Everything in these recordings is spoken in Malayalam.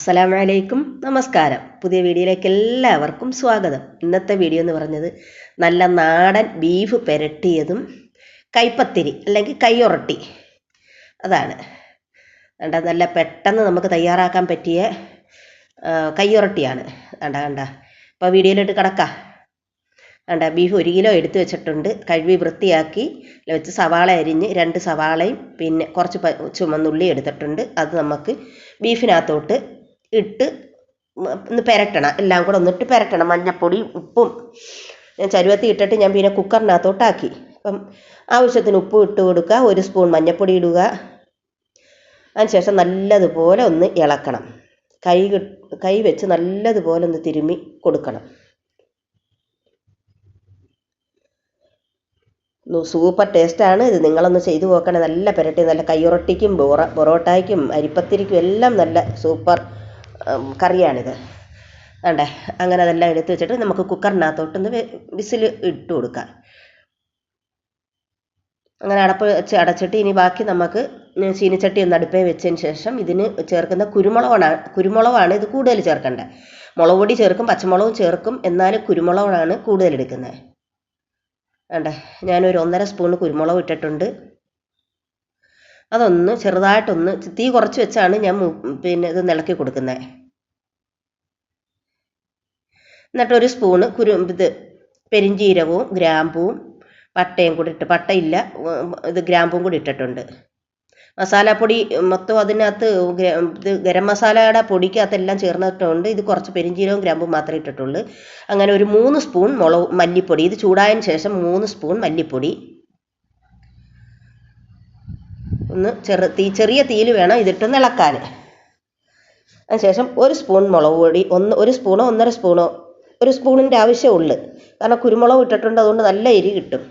അസ്സലാമലൈക്കും. നമസ്കാരം. പുതിയ വീഡിയോയിലേക്ക് എല്ലാവർക്കും സ്വാഗതം. ഇന്നത്തെ വീഡിയോ എന്ന് പറഞ്ഞത് നല്ല നാടൻ ബീഫ് പെരട്ടിയതും കൈപ്പത്തിരി അല്ലെങ്കിൽ കൈയൊറട്ടി. അതാണ്. കണ്ട നല്ല പെട്ടെന്ന് നമുക്ക് തയ്യാറാക്കാൻ പറ്റിയ കൈയൊറട്ടിയാണ്. കണ്ട കണ്ട. ഇപ്പോൾ വീഡിയോയിലോട്ട് കിടക്കാം. കണ്ട ബീഫ് ഒരു കിലോ എടുത്തു വെച്ചിട്ടുണ്ട്. കഴുകി വൃത്തിയാക്കി. വെച്ച് സവാള അരിഞ്ഞ് രണ്ട് സവാളയും പിന്നെ കുറച്ച് ചുമന്നുള്ളി എടുത്തിട്ടുണ്ട്. അത് നമുക്ക് ബീഫിനകത്തോട്ട് ഇട്ട് ഒന്ന് പെരട്ടണം. എല്ലാം കൂടെ ഒന്നിട്ട് പെരട്ടണം. മഞ്ഞപ്പൊടി ഉപ്പും ഞാൻ ചരുവത്തി ഇട്ടിട്ട് ഞാൻ പിന്നെ കുക്കറിനകത്തോട്ടാക്കി. അപ്പം ആവശ്യത്തിന് ഉപ്പ് ഇട്ട് കൊടുക്കുക. ഒരു സ്പൂൺ മഞ്ഞപ്പൊടി ഇടുക. അതിനുശേഷം നല്ലതുപോലെ ഒന്ന് ഇളക്കണം. കൈ കൈ വെച്ച് നല്ലതുപോലെ ഒന്ന് തിരുമ്മി കൊടുക്കണം. സൂപ്പർ ടേസ്റ്റാണ് ഇത് നിങ്ങളൊന്ന് ചെയ്തു നോക്കണേ. നല്ല പെരട്ടി നല്ല കയ്യുറട്ടിക്കും ബൊറോട്ടയ്ക്കും അരിപ്പത്തിരിക്കും എല്ലാം നല്ല സൂപ്പർ കറിയാണിത്. വേണ്ടേ അങ്ങനെ അതെല്ലാം എടുത്ത് വെച്ചിട്ട് നമുക്ക് കുക്കറിനകത്തോട്ടൊന്ന് വിസിൽ ഇട്ട് കൊടുക്കാം. അങ്ങനെ അടപ്പ് വെച്ച് അടച്ചിട്ട് ഇനി ബാക്കി നമുക്ക് ചീനിച്ചട്ടി ഒന്ന് അടുപ്പേ വെച്ചതിന് ശേഷം ഇതിന് ചേർക്കുന്ന കുരുമുളകാണ് കുരുമുളകാണ് ഇത് കൂടുതൽ ചേർക്കേണ്ടത് മുളക് പൊടി ചേർക്കും പച്ചമുളകും ചേർക്കും എന്നാലും കുരുമുളകാണ് കൂടുതൽ എടുക്കുന്നത്. വേണ്ടേ ഞാനൊരു ഒന്നര സ്പൂൺ കുരുമുളക് ഇട്ടിട്ടുണ്ട്. അതൊന്ന് ചെറുതായിട്ടൊന്ന് തീ കുറച്ച് വെച്ചാണ് ഞാൻ പിന്നെ ഇത് ഇളക്കി കൊടുക്കുന്നത്. എന്നിട്ട് ഒരു സ്പൂണ് കുരു ഇത് പെരിഞ്ചീരകവും ഗ്രാമ്പൂവും പട്ടയും കൂടി ഇട്ട് പട്ടയില്ല ഇത് ഗ്രാമ്പും കൂടി ഇട്ടിട്ടുണ്ട്. മസാലപ്പൊടി മൊത്തം അതിനകത്ത് ഇത് ഗരം മസാലയുടെ പൊടിക്കകത്തെല്ലാം ചേർന്നിട്ടുണ്ട്. ഇത് കുറച്ച് പെരിഞ്ചീരവും ഗ്രാമ്പും മാത്രമേ ഇട്ടിട്ടുള്ളൂ. അങ്ങനെ ഒരു മൂന്ന് സ്പൂൺ മുളക് മല്ലിപ്പൊടി ഇത് ചൂടായതിന് ശേഷം മൂന്ന് സ്പൂൺ മല്ലിപ്പൊടി. ഒന്ന് ചെറു തീ ചെറിയ തീയിൽ വേണം ഇതിട്ട് ഇളക്കാൻ. അതിനുശേഷം ഒരു സ്പൂൺ മുളക് പൊടി ഒന്ന് ഒരു സ്പൂണോ ഒന്നര സ്പൂണോ ഒരു സ്പൂണിന്റെ ആവശ്യമുള്ളൂ. കാരണം കുരുമുളക് ഇട്ടിട്ടുണ്ട് അതുകൊണ്ട് നല്ല എരി കിട്ടും.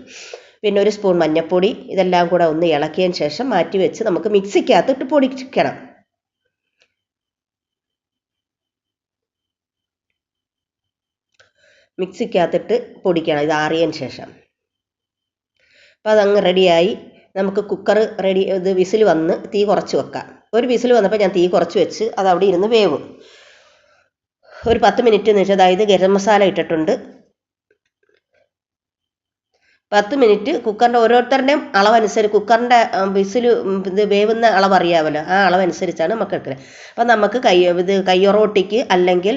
പിന്നെ ഒരു സ്പൂൺ മഞ്ഞൾപ്പൊടി ഇതെല്ലാം കൂടെ ഒന്ന് ഇളക്കിയതിന് ശേഷം മാറ്റി വെച്ച് നമുക്ക് മിക്സിക്കകത്ത് ഇട്ട് പൊടിക്കണം. മിക്സിക്കകത്തിട്ട് പൊടിക്കണം ഇത് ആറിയതിന് ശേഷം. അപ്പോൾ അതങ്ങ് റെഡിയായി. നമുക്ക് കുക്കർ റെഡി ഇത് വിസിൽ വന്ന് തീ കുറച്ച് വെക്കാം. ഒരു വിസിൽ വന്നപ്പോൾ ഞാൻ തീ കുറച്ച് വെച്ച് അത് അവിടെ ഇരുന്ന് വേവും. ഒരു പത്ത് മിനിറ്റ് നിമിഷം അതായത് ഗരം മസാല ഇട്ടിട്ടുണ്ട്. പത്ത് മിനിറ്റ് കുക്കറിന്റെ ഓരോരുത്തരുടെയും അളവനുസരിച്ച് കുക്കറിന്റെ വിസിൽ ഇത് വേവുന്ന അളവ് അറിയാമല്ലോ ആ അളവനുസരിച്ചാണ് നമുക്ക് എടുക്കുന്നത് അപ്പം നമുക്ക് കൈ ഇത് കയ്യൊറോട്ടിക്ക് അല്ലെങ്കിൽ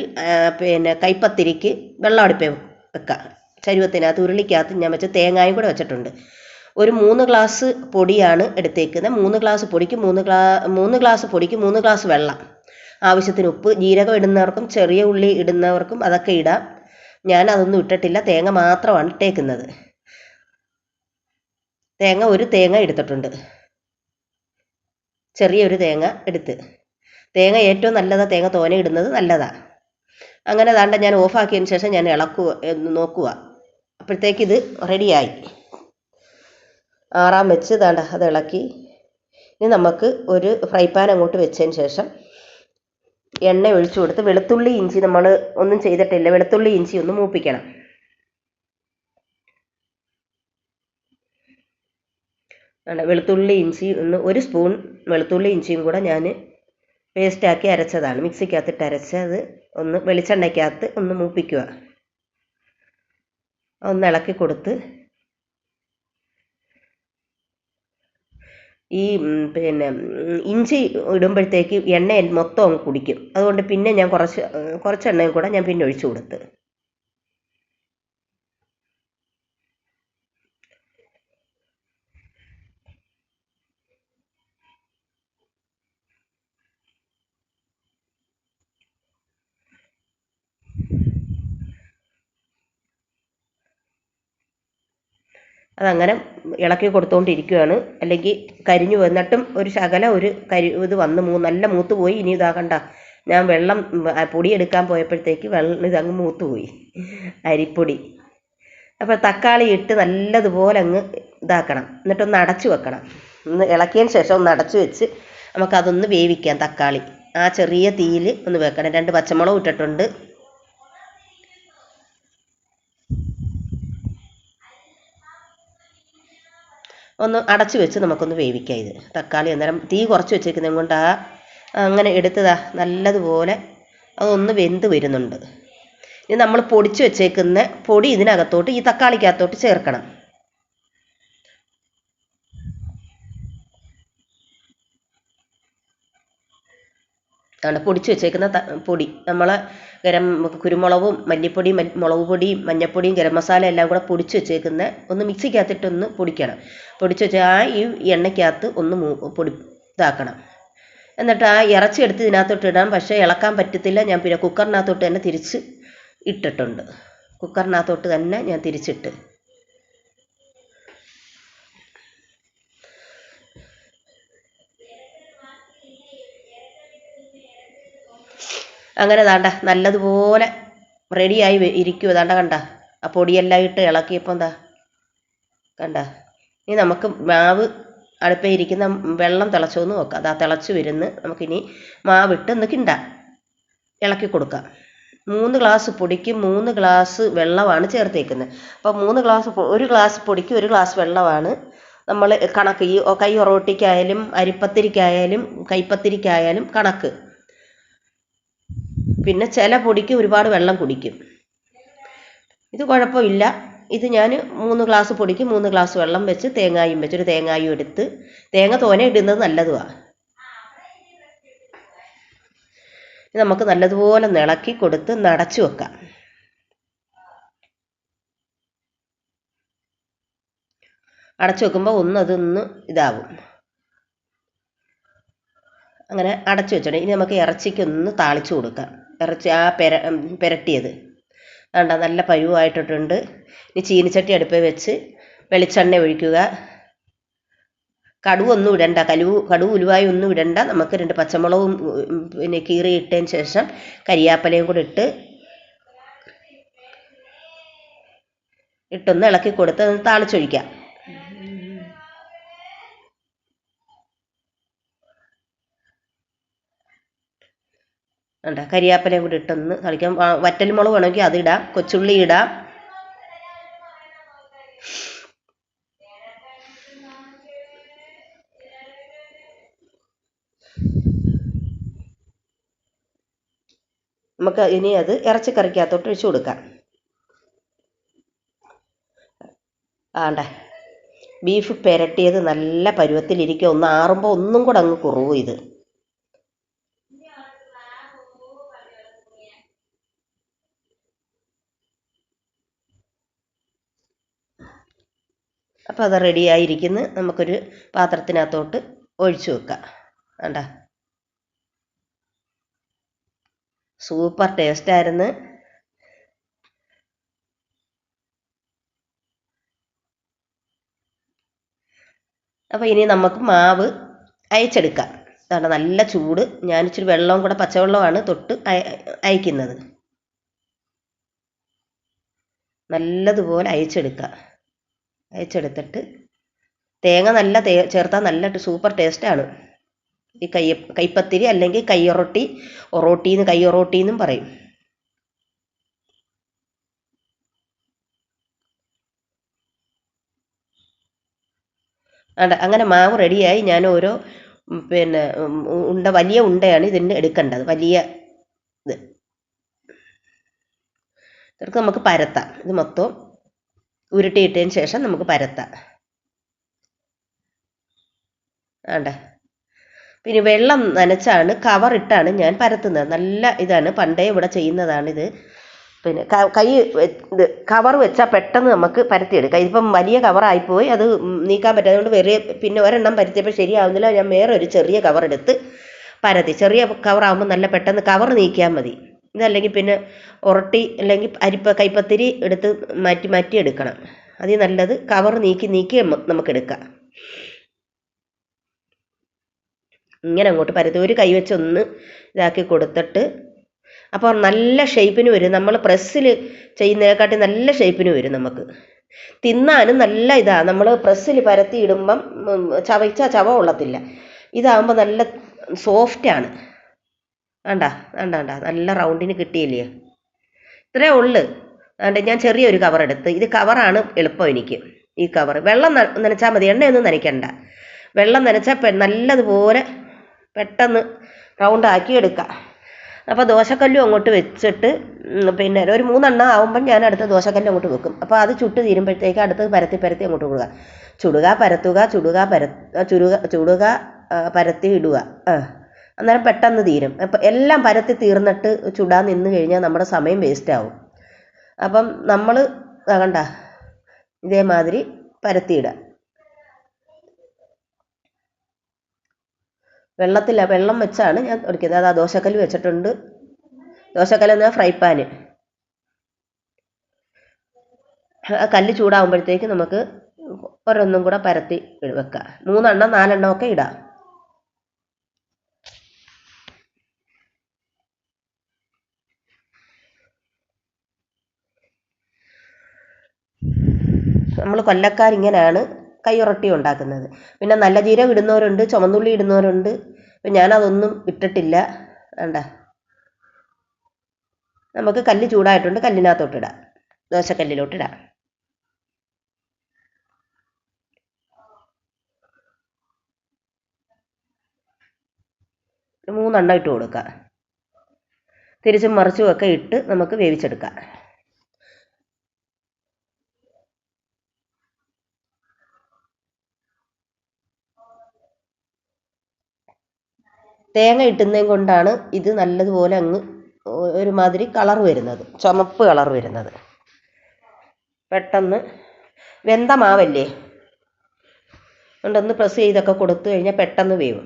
പിന്നെ കൈപ്പത്തിരിക്ക് വെള്ളം അടുപ്പേ വെക്കാം. ചരുവത്തിനകത്ത് ഉരുളിക്കകത്ത് ഞാൻ വെച്ച തേങ്ങായും കൂടെ വെച്ചിട്ടുണ്ട്. ഒരു മൂന്ന് ഗ്ലാസ് പൊടിയാണ് എടുത്തേക്കുന്നത്. മൂന്ന് ഗ്ലാസ് പൊടിക്ക് മൂന്ന് ഗ്ലാ മൂന്ന് ഗ്ലാസ് പൊടിക്ക് മൂന്ന് ഗ്ലാസ് വെള്ളം. ആവശ്യത്തിന് ഉപ്പ് ജീരകം ഇടുന്നവർക്കും ചെറിയ ഉള്ളി ഇടുന്നവർക്കും അതൊക്കെ ഇടാം. ഞാൻ അതൊന്നും ഇട്ടിട്ടില്ല. തേങ്ങ മാത്രമാണ് ഇട്ടേക്കുന്നത്. തേങ്ങ ഒരു തേങ്ങ എടുത്തിട്ടുണ്ട്. ചെറിയൊരു തേങ്ങ എടുത്ത്. തേങ്ങ ഏറ്റവും നല്ലതാണ് തേങ്ങ തോനെ ഇടുന്നത് നല്ലതാണ് അങ്ങനെ താണ്ട ഞാൻ ഓഫാക്കിയതിന് ശേഷം ഞാൻ ഇളക്കുക നോക്കുക. അപ്പോഴത്തേക്ക് ഇത് റെഡിയായി. ആറാം വെച്ച് താണ്ട അത് ഇളക്കി. ഇനി നമുക്ക് ഒരു ഫ്രൈ പാൻ അങ്ങോട്ട് വെച്ചതിന് ശേഷം എണ്ണ ഒഴിച്ചു കൊടുത്ത് വെളുത്തുള്ളി ഇഞ്ചി നമ്മൾ ഒന്നും ചെയ്തിട്ടില്ല. വെളുത്തുള്ളി ഇഞ്ചി ഒന്ന് മൂപ്പിക്കണം. വെളുത്തുള്ളി ഇഞ്ചി ഒന്ന് ഒരു സ്പൂൺ വെളുത്തുള്ളി ഇഞ്ചിയും കൂടെ ഞാൻ പേസ്റ്റാക്കി അരച്ചതാണ്. മിക്സിക്കകത്തിട്ട് അരച്ചത് ഒന്ന് വെളിച്ചെണ്ണയ്ക്കകത്ത് ഒന്ന് മൂപ്പിക്കുക. ഒന്ന് ഇളക്കി കൊടുത്ത് ഈ പിന്നെ ഇഞ്ചി ഇടുമ്പോഴത്തേക്ക് എണ്ണ മൊത്തം അങ്ങ് കുടിക്കും. അതുകൊണ്ട് പിന്നെ ഞാൻ കുറച്ച് കുറച്ച് എണ്ണയും കൂടെ ഞാൻ പിന്നെ ഒഴിച്ച് കൊടുത്ത്. അതങ്ങനെ ഇളക്കി കൊടുത്തുകൊണ്ടിരിക്കുകയാണ് അല്ലെങ്കിൽ കരിഞ്ഞു വന്നിട്ടും ഒരു ശകല ഒരു കരി ഇത് വന്ന് നല്ല മൂത്ത് പോയി. ഇനി ഇതാകണ്ട ഞാൻ വെള്ളം പൊടി എടുക്കാൻ പോയപ്പോഴത്തേക്ക് വെള്ളം ഇതങ്ങ് മൂത്ത് പോയി. അരിപ്പൊടി. അപ്പോൾ തക്കാളി ഇട്ട് നല്ലതുപോലെ അങ്ങ് ഇതാക്കണം. എന്നിട്ടൊന്ന് അടച്ചു വെക്കണം. ഒന്ന് ഇളക്കിയതിന് ശേഷം ഒന്ന് അടച്ചു വെച്ച് നമുക്കതൊന്ന് വേവിക്കാം തക്കാളി. ആ ചെറിയ തീയിൽ ഒന്ന് വെക്കണം. രണ്ട് പച്ചമുളക് ഇട്ടിട്ടുണ്ട്. ഒന്ന് അടച്ചു വെച്ച് നമുക്കൊന്ന് വേവിക്കാം ഇത്. തക്കാളി അന്നേരം തീ കുറച്ച് വെച്ചേക്കുന്നത് കൊണ്ട് ആ അങ്ങനെ എടുത്തതാ നല്ലതുപോലെ അതൊന്ന് വെന്ത് വരുന്നുണ്ട്. ഇനി നമ്മൾ പൊടിച്ച് വെച്ചേക്കുന്ന പൊടി ഇതിനകത്തോട്ട് ഈ തക്കാളിക്കകത്തോട്ട് ചേർക്കണം. പൊടിച്ച് വെച്ചേക്കുന്ന പൊടി. നമ്മൾ ഗരം കുരുമുളകും മല്ലിപ്പൊടിയും മുളക് പൊടിയും മഞ്ഞൾപ്പൊടിയും ഗരം മസാല എല്ലാം കൂടെ പൊടിച്ച് വെച്ചേക്കുന്ന ഒന്ന് മിക്സിക്കകത്തിട്ടൊന്ന് പൊടിക്കണം. പൊടിച്ച് വെച്ച് ആ ഈ എണ്ണയ്ക്കകത്ത് ഒന്ന് പൊടി ഇതാക്കണം. എന്നിട്ട് ആ ഇറച്ചി എടുത്ത് ഇതിനകത്തോട്ട് ഇടാം. പക്ഷേ ഇളക്കാൻ പറ്റത്തില്ല. ഞാൻ പിന്നെ കുക്കറിനകത്തോട്ട് തന്നെ തിരിച്ച് ഇട്ടിട്ടുണ്ട്. കുക്കറിനകത്തോട്ട് തന്നെ ഞാൻ തിരിച്ചിട്ട് അങ്ങനെ ദാണ്ട നല്ലതുപോലെ റെഡിയായി ഇരിക്കുക ദാണ്ട കണ്ട ആ പൊടിയെല്ലാം ഇട്ട് ഇളക്കിയപ്പോൾ എന്താ കണ്ട. ഇനി നമുക്ക് മാവ് അടുപ്പേ ഇരിക്കുന്ന വെള്ളം തിളച്ചോന്ന് നോക്കാം അതാ തിളച്ച് വരുന്ന്. നമുക്കിനി മാവിട്ട് ഒന്ന് കിണ്ടാം ഇളക്കി കൊടുക്കാം. മൂന്ന് ഗ്ലാസ് പൊടിക്ക് മൂന്ന് ഗ്ലാസ് വെള്ളമാണ് ചേർത്തേക്കുന്നത്. അപ്പോൾ മൂന്ന് ഗ്ലാസ് ഒരു ഗ്ലാസ് പൊടിക്ക് ഒരു ഗ്ലാസ് വെള്ളമാണ് നമ്മൾ കണക്ക്. ഈ കൈ ഒറോട്ടിക്കായാലും അരിപ്പത്തിരിക്കായാലും കൈപ്പത്തിരിക്കായാലും കണക്ക്. പിന്നെ ചില പൊടിക്ക് ഒരുപാട് വെള്ളം കുടിക്കും. ഇത് കുഴപ്പമില്ല. ഇത് ഞാൻ മൂന്ന് ഗ്ലാസ് പൊടിക്ക് മൂന്ന് ഗ്ലാസ് വെള്ളം വെച്ച് തേങ്ങായും വെച്ച് ഒരു തേങ്ങായും എടുത്ത് തേങ്ങ തോനെ ഇടുന്നത് നല്ലതുമാണ് നമുക്ക് നല്ലതുപോലെ നിളക്കി കൊടുത്ത് നടച്ചു വെക്കാം. അടച്ചു വെക്കുമ്പോൾ ഒന്ന് അതൊന്ന് ഇതാവും. അങ്ങനെ അടച്ചു വെച്ചോട്ടെ. ഇനി നമുക്ക് ഇറച്ചിക്കൊന്ന് താളിച്ചു കൊടുക്കാം. ഇറച്ചി ആ പെര പെരട്ടിയത്. വേണ്ട നല്ല പരുവായിട്ടിട്ടുണ്ട്. ഇനി ചീനിച്ചട്ടി അടുപ്പിൽ വെച്ച് വെളിച്ചെണ്ണ ഒഴിക്കുക. കടുവൊന്നും ഇടണ്ട. കലുവ് കടുവ് ഉലുവായി ഒന്നും ഇടണ്ട. നമുക്ക് രണ്ട് പച്ചമുളകും പിന്നെ കീറി ഇട്ടതിന് ശേഷം കരിയാപ്പലയും കൂടെ ഇട്ട് ഇട്ടൊന്ന് ഇളക്കി കൊടുത്ത് താളിച്ചൊഴിക്കാം. വേണ്ട കരിയാപ്പലയും കൂടി ഇട്ടൊന്ന് കളിക്കാം. വറ്റൽമുളക് വേണമെങ്കിൽ അതിടാം കൊച്ചുള്ളി ഇടാം. നമുക്ക് ഇനി അത് ഇറച്ചിക്കറിക്കകത്തോട്ട് ഒഴിച്ചു കൊടുക്കാം. ആണ്ടേ ബീഫ് പെരട്ടിയത് നല്ല പരുവത്തിലിരിക്കുക ഒന്ന് ആറുമ്പോൾ ഒന്നും കൂടെ അങ്ങ് കുറവ് ഇത്. അപ്പോൾ അത് റെഡി ആയിരിക്കുന്നു. നമുക്കൊരു പാത്രത്തിനകത്തോട്ട് ഒഴിച്ചു വെക്കാം. വേണ്ട സൂപ്പർ ടേസ്റ്റായിരുന്നു അപ്പോൾ ഇനി നമുക്ക് മാവ് അയച്ചെടുക്കാം. അതാണ് നല്ല ചൂട്. ഞാൻ ഇച്ചിരി വെള്ളവും കൂടെ പച്ചവെള്ളമാണ് തൊട്ട് അയ- അയക്കുന്നത്. നല്ലതുപോലെ അയച്ചെടുക്കുക അയച്ചെടുത്തിട്ട് തേങ്ങ നല്ല തേ ചേർത്താൽ നല്ല സൂപ്പർ ടേസ്റ്റാണ് ഈ കൈ കൈപ്പത്തിരി അല്ലെങ്കിൽ കയ്യൊറൊട്ടി ഒറോട്ടിന്ന് എന്നും പറയും. അട അങ്ങനെ മാവ് റെഡിയായി ഞാൻ ഓരോ പിന്നെ ഉണ്ട വലിയ ഉണ്ടയാണ് ഇതിന് എടുക്കേണ്ടത്. വലിയ ഇത്. ഇതൊക്കെ നമുക്ക് പരത്താം. ഇത് മൊത്തം ഉരുട്ടിയിട്ടതിന് ശേഷം നമുക്ക് പരത്താം. ആണ്ട? പിന്നെ വെള്ളം നനച്ചാണ് കവറിട്ടാണ് ഞാൻ പരത്തുന്നത്. നല്ല ഇതാണ് പണ്ടേ ഇവിടെ ചെയ്യുന്നതാണിത്. പിന്നെ കൈ ഇത് കവർ വെച്ചാൽ പെട്ടെന്ന് നമുക്ക് പരത്തിയെടുക്കാം. ഇതിപ്പം വലിയ കവറായിപ്പോയി അത് നീക്കാൻ പറ്റാതെ കൊണ്ട് വേറെ പിന്നെ ഒരെണ്ണം പരത്തിയപ്പോൾ ശരിയാവുന്നില്ല. ഞാൻ വേറെ ഒരു ചെറിയ കവർ എടുത്ത് പരത്തി. ചെറിയ കവറാകുമ്പോൾ നല്ല പെട്ടെന്ന് കവർ നീക്കിയാൽ മതി. ഇതല്ലെങ്കിൽ പിന്നെ ഉരട്ടി അല്ലെങ്കിൽ അരിപ്പ കൈപ്പത്തിരി എടുത്ത് മാറ്റി മാറ്റി എടുക്കണം. അതിൽ നല്ലത് കവർ നീക്കി നീക്കി നമുക്ക് എടുക്കാം. ഇങ്ങനെ അങ്ങോട്ട് പരത്തി ഒരു കൈ വെച്ച് ഒന്ന് ഇതാക്കി കൊടുത്തിട്ട് അപ്പോൾ നല്ല ഷേപ്പിന് വരും. നമ്മൾ പ്രസ്സിൽ ചെയ്യുന്നതിനെക്കാട്ടി നല്ല ഷേപ്പിന് വരും നമുക്ക്. തിന്നാനും നല്ല ഇതാണ് നമ്മൾ പ്രസ്സിൽ പരത്തി ഇടുമ്പം ചവച്ചാൽ ചവ കൊള്ളത്തില്ല. ഇതാകുമ്പോൾ നല്ല സോഫ്റ്റാണ് വേണ്ട വേണ്ട വേണ്ട നല്ല റൗണ്ടിന് കിട്ടിയില്ലേ? ഇത്രേ ഉള്ളു. അതുകൊണ്ട് ഞാൻ ചെറിയൊരു കവർ എടുത്ത്. ഇത് കവറാണ് എളുപ്പം എനിക്ക് ഈ കവർ വെള്ളം നനച്ചാൽ മതി. എണ്ണയൊന്നും നനയ്ക്കണ്ട. വെള്ളം നനച്ചാൽ നല്ലതുപോലെ പെട്ടെന്ന് റൗണ്ടാക്കി എടുക്കുക അപ്പോൾ ദോശക്കല്ലും അങ്ങോട്ട് വെച്ചിട്ട് പിന്നെ ഒരു മൂന്നെണ്ണം ആകുമ്പം ഞാൻ അടുത്ത ദോശക്കല്ല് അങ്ങോട്ട് വെക്കും. അപ്പോൾ അത് ചുട്ട് തീരുമ്പോഴത്തേക്ക് അടുത്ത് പരത്തി പരത്തി അങ്ങോട്ട് കൊടുക്കുക ചുടുക പരത്തുക ചുടുക പര ചുടുക ചുടുക പരത്തി ഇടുക. ആ. അന്നേരം പെട്ടെന്ന് തീരും. അപ്പം എല്ലാം പരത്തി തീർന്നിട്ട് ചുടാൻ നിന്ന് കഴിഞ്ഞാൽ നമ്മുടെ സമയം വേസ്റ്റ് ആവും. അപ്പം നമ്മൾ കണ്ട ഇതേമാതിരി പരത്തിയിടുക. വെള്ളത്തില്ല വെള്ളം വെച്ചാണ് ഞാൻ ഒരുക്കിയത് അത് ആ ദോശക്കല്ല് വെച്ചിട്ടുണ്ട്. ദോശക്കല്ല് എന്നാൽ ഫ്രൈ പാന് ആ കല്ല് ചൂടാകുമ്പോഴത്തേക്ക് നമുക്ക് ഓരോന്നും കൂടെ പരത്തി വെക്കാം മൂന്നെണ്ണം നാലെണ്ണം ഒക്കെ ഇടാം. നമ്മൾ കൊല്ലക്കാരിങ്ങനെയാണ് കൈയുറട്ടി ഉണ്ടാക്കുന്നത്. പിന്നെ നല്ല ജീരകം ഇടുന്നവരുണ്ട് ചുമന്നുള്ളി ഇടുന്നവരുണ്ട്. അപ്പം ഞാനതൊന്നും ഇട്ടിട്ടില്ല. വേണ്ട നമുക്ക് കല്ല് ചൂടായിട്ടുണ്ട് കല്ലിനകത്തോട്ടിടാം ദോശക്കല്ലിലോട്ടിടാം മൂന്നെണ്ണം ഇട്ട് കൊടുക്കുക തിരിച്ചും മറിച്ചും ഒക്കെ ഇട്ട് നമുക്ക് വേവിച്ചെടുക്കാം. തേങ്ങ ഇട്ടുന്നതും കൊണ്ടാണ് ഇത് നല്ലതുപോലെ അങ്ങ് ഒരുമാതിരി കളർ വരുന്നത്. ചുമപ്പ് കളർ വരുന്നത്. പെട്ടെന്ന് വെന്ത മാവല്ലേ? അതുകൊണ്ടൊന്ന് പ്രസ് ചെയ്തൊക്കെ കൊടുത്തു കഴിഞ്ഞാൽ പെട്ടെന്ന് വേവും.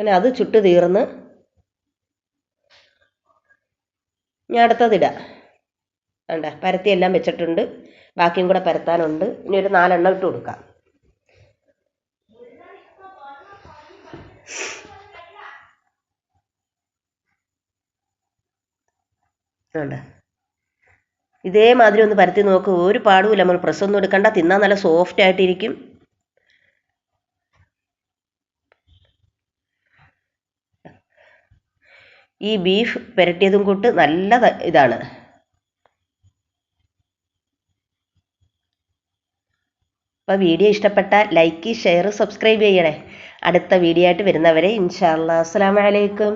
അങ്ങനെ അത് ചുട്ട് തീർന്ന് ഞാൻ അടുത്തതിടാം വേണ്ട പരത്തിയെല്ലാം വെച്ചിട്ടുണ്ട്. ബാക്കിയും കൂടെ പരത്താനുണ്ട്. ഇനി ഒരു നാലെണ്ണം ഇട്ട് കൊടുക്കാം. വേണ്ട ഇതേമാതിരി ഒന്ന് പരത്തി നോക്ക്. ഒരു പാടുമില്ല നമ്മൾ പ്രസ് ഒന്നും എടുക്കണ്ട. തിന്നാൻ നല്ല സോഫ്റ്റ് ആയിട്ടിരിക്കും. ഈ ബീഫ് പുരട്ടിയതും കൂട്ട് നല്ല ഇതാണ്. അപ്പോൾ വീഡിയോ ഇഷ്ടപ്പെട്ടാൽ ലൈക്ക് ഷെയർ സബ്സ്ക്രൈബ് ചെയ്യണേ. അടുത്ത വീഡിയോ ആയിട്ട് വരുന്നവരെ ഇൻഷാല്ലാ അസ്സലാമു അലൈക്കും.